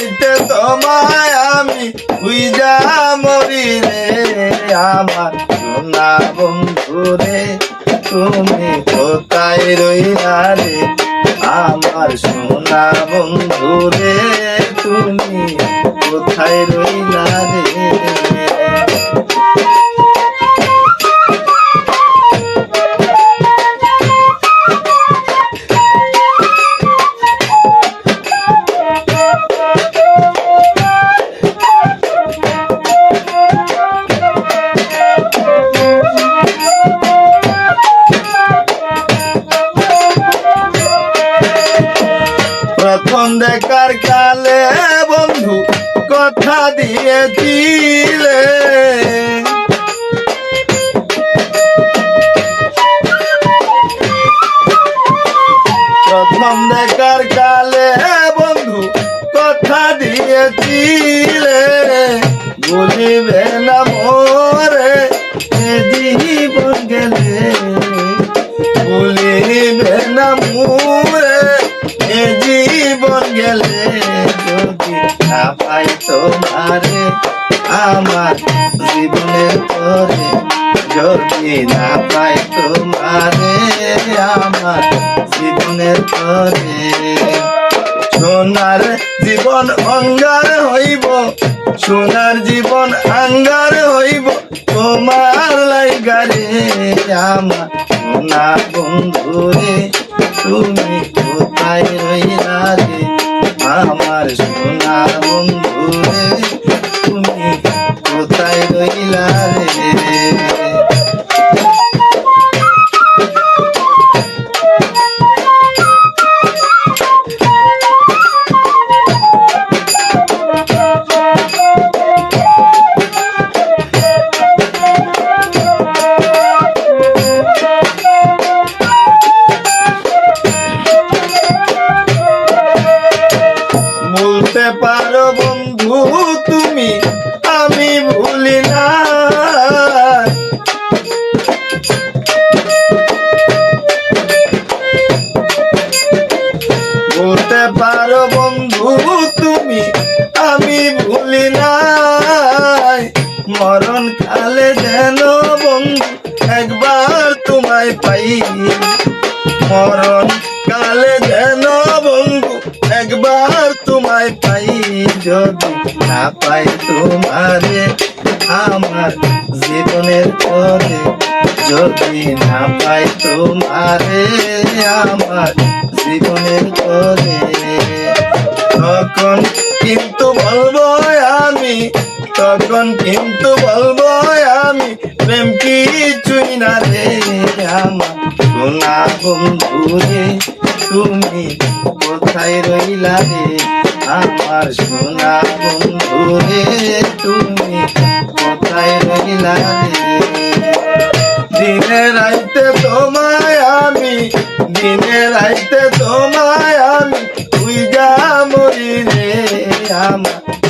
রাইতে তোমায় আমি উইজা মরি রে, আমার সোনা বন্ধু রে তুমি কোথায় রইলা রে? আমার সোনা বন্ধু রে তুমি কোথায় রইলা রে? দেখার কালে বন্ধু কথা দিয়েছিলে। প্রথম দেখার কালে বন্ধু কথা দিয়েছিলে। বলিবে না মোরে জীবন গেলে। বলিবে না মোরে গেলে যদি না পাই তোমারে, আমার জীবনের পরে যদি না পাই তোমারে, আমার জীবনের পরে সোনার জীবন অঙ্গার হইব, সোনার জীবন আঙ্গার হইব, তোমার লাইগারে আমার সোনা বন্ধু রে তুমি কোথায় রইলা রে? আমার সোনার বন্ধু তুমি কোথায় রইলা রে? ভুলি না মরণ কালে যেন বন্ধু একবার তোমায় পাই। মরণ কালে যেন বন্ধু একবার তোমায় পাই। যদি না পাই তোমারে, আমার জীবনের পরে যদি না পাই তোমারে, আমার জীবনের পরে কিন্তু বলব আমি, প্রেম কিছুই না রে আমার। সোনা বন্ধু রে তুমি কোথায় রইলা রে? আমার সোনা বন্ধু রে তুমি কোথায় রইলা রে? দিনে রাইতে তোমায় আমি, দিনে রাইতে তোমায় আমি, তুই যা মরি রে আমার।